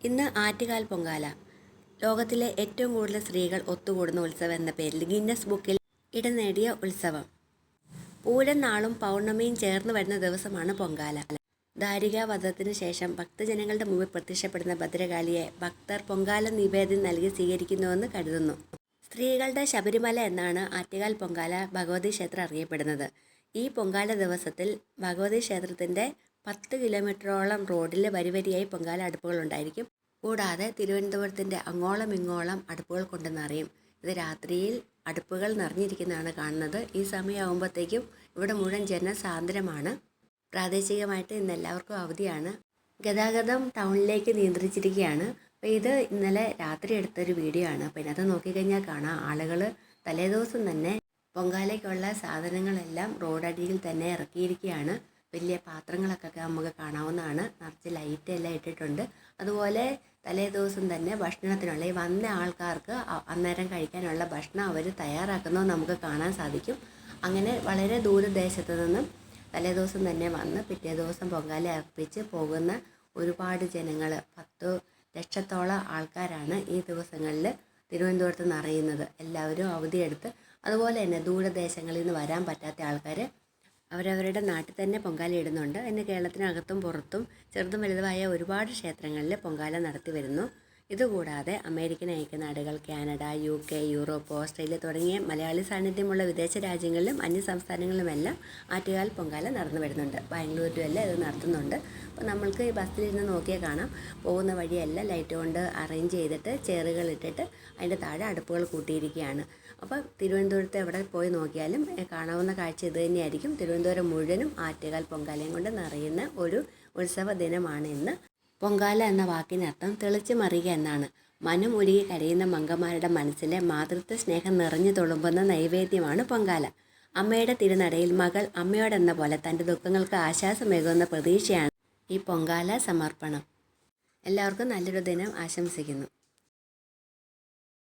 ഇന്ന് ആറ്റുകാൽ പൊങ്കാല. ലോകത്തിലെ ഏറ്റവും കൂടുതൽ സ്ത്രീകൾ ഒത്തുകൂടുന്ന ഉത്സവം എന്ന പേരിൽ ഗിന്നസ് ബുക്കിൽ ഇടം നേടിയ ഉത്സവം. പൂരം നാളും പൗർണമിയും ചേർന്ന് വരുന്ന ദിവസമാണ് പൊങ്കാല. ദാരികാവധത്തിന് ശേഷം ഭക്തജനങ്ങളുടെ മുമ്പിൽ പ്രത്യക്ഷപ്പെടുന്ന ഭദ്രകാളിയെ ഭക്തർ പൊങ്കാല നിവേദ്യം നൽകി സ്വീകരിക്കുന്നുവെന്ന് കരുതുന്നു. സ്ത്രീകളുടെ ശബരിമല എന്നാണ് ആറ്റുകാൽ പൊങ്കാല ഭഗവതി ക്ഷേത്രം അറിയപ്പെടുന്നത്. ഈ പൊങ്കാല ദിവസത്തിൽ ഭഗവതി ക്ഷേത്രത്തിന്റെ പത്ത് കിലോമീറ്ററോളം റോഡിൽ വരിവരിയായി പൊങ്കാല അടുപ്പുകൾ ഉണ്ടായിരിക്കും. കൂടാതെ തിരുവനന്തപുരത്തിന്റെ അങ്ങോളം ഇങ്ങോളം അടുപ്പുകൾ കൊണ്ട് നിറയും. ഇത് രാത്രിയിൽ അടുപ്പുകൾ നിറഞ്ഞിരിക്കുന്നതാണ് കാണുന്നത്. ഈ സമയമാകുമ്പോഴത്തേക്കും ഇവിടെ മുഴുവൻ ജനസാന്ദ്രമാണ്. പ്രാദേശികമായിട്ട് ഇന്ന് എല്ലാവർക്കും അവധിയാണ്. ഗതാഗതം ടൗണിലേക്ക് നിയന്ത്രിച്ചിരിക്കുകയാണ്. അപ്പോൾ ഇത് ഇന്നലെ രാത്രി എടുത്തൊരു വീഡിയോ ആണ്. അപ്പോൾ ഇതിനകത്ത് നോക്കിക്കഴിഞ്ഞാൽ കാണാം ആളുകൾ തലേദിവസം തന്നെ പൊങ്കാലയ്ക്കുള്ള സാധനങ്ങളെല്ലാം റോഡടിയിൽ തന്നെ ഇറക്കിയിരിക്കുകയാണ്. വലിയ പാത്രങ്ങളൊക്കെ നമുക്ക് കാണാവുന്നതാണ്. നിറച്ച് ലൈറ്റ് എല്ലാം ഇട്ടിട്ടുണ്ട്. അതുപോലെ തലേ ദിവസം തന്നെ ഭക്ഷണത്തിനുള്ള ഈ വന്ന ആൾക്കാർക്ക് അന്നേരം കഴിക്കാനുള്ള ഭക്ഷണം അവർ തയ്യാറാക്കുന്നത് നമുക്ക് കാണാൻ സാധിക്കും. അങ്ങനെ വളരെ ദൂരദേശത്ത് നിന്നും തലേ ദിവസം തന്നെ വന്ന് പിറ്റേ ദിവസം പൊങ്കാല അർപ്പിച്ച് പോകുന്ന ഒരുപാട് ജനങ്ങൾ പത്ത് ലക്ഷത്തോളം ആൾക്കാരാണ് ഈ ദിവസങ്ങളിൽ തിരുവനന്തപുരത്ത് നിറയുന്നത്. എല്ലാവരും അവധിയെടുത്ത് അതുപോലെ തന്നെ ദൂരദേശങ്ങളിൽ നിന്ന് വരാൻ പറ്റാത്ത ആൾക്കാർ അവരവരുടെ നാട്ടിൽ തന്നെ പൊങ്കാല ഇടുന്നുണ്ട്. അതിന് കേരളത്തിനകത്തും പുറത്തും ചെറുതും വലുതുമായ ഒരുപാട് ക്ഷേത്രങ്ങളിൽ പൊങ്കാല നടത്തി വരുന്നു. ഇതുകൂടാതെ American ഐക്യനാടുകൾ Canada U K Europe Australia തുടങ്ങിയ മലയാളി സാന്നിധ്യമുള്ള വിദേശ രാജ്യങ്ങളിലും അന്യ സംസ്ഥാനങ്ങളിലുമെല്ലാം ആറ്റുകാൽ പൊങ്കാല നടന്നു വരുന്നുണ്ട്. ബാംഗ്ലൂരിലും എല്ലാം ഇത് നടത്തുന്നുണ്ട്. അപ്പോൾ നമ്മൾക്ക് ഈ ബസ്സിലിരുന്ന് നോക്കിയാൽ കാണാം. പോകുന്ന വഴിയെല്ലാം ലൈറ്റ് കൊണ്ട് അറേഞ്ച് ചെയ്തിട്ട് ചെയറുകൾ ഇട്ടിട്ട് അതിന്റെ താഴെ അടുപ്പുകൾ കൂട്ടിയിരിക്കുകയാണ്. അപ്പോൾ തിരുവനന്തപുരത്ത് എവിടെ പോയി നോക്കിയാലും കാണാവുന്ന കാഴ്ച ഇത് തന്നെയായിരിക്കും. തിരുവനന്തപുരം മുഴുവനും ആറ്റുകാൽ പൊങ്കാലയും കൊണ്ട് നിറയുന്ന ഒരു ഉത്സവ ദിനമാണ് ഇന്ന്. പൊങ്കാല എന്ന വാക്കിനർത്ഥം തെളിച്ചു മറിയുക എന്നാണ്. മനം ഉരുകി കരയുന്ന മങ്കമാരുടെ മനസ്സിലെ മാതൃത്വ സ്നേഹം നിറഞ്ഞു തുളുമ്പുന്ന നൈവേദ്യമാണ് പൊങ്കാല. അമ്മയുടെ തിരുനടയിൽ മകൾ അമ്മയോടെന്ന പോലെ തന്റെ ദുഃഖങ്ങൾക്ക് ആശ്വാസമേകുന്ന പ്രതീക്ഷയാണ് ഈ പൊങ്കാല സമർപ്പണം. എല്ലാവർക്കും നല്ലൊരു ദിനം ആശംസിക്കുന്നു.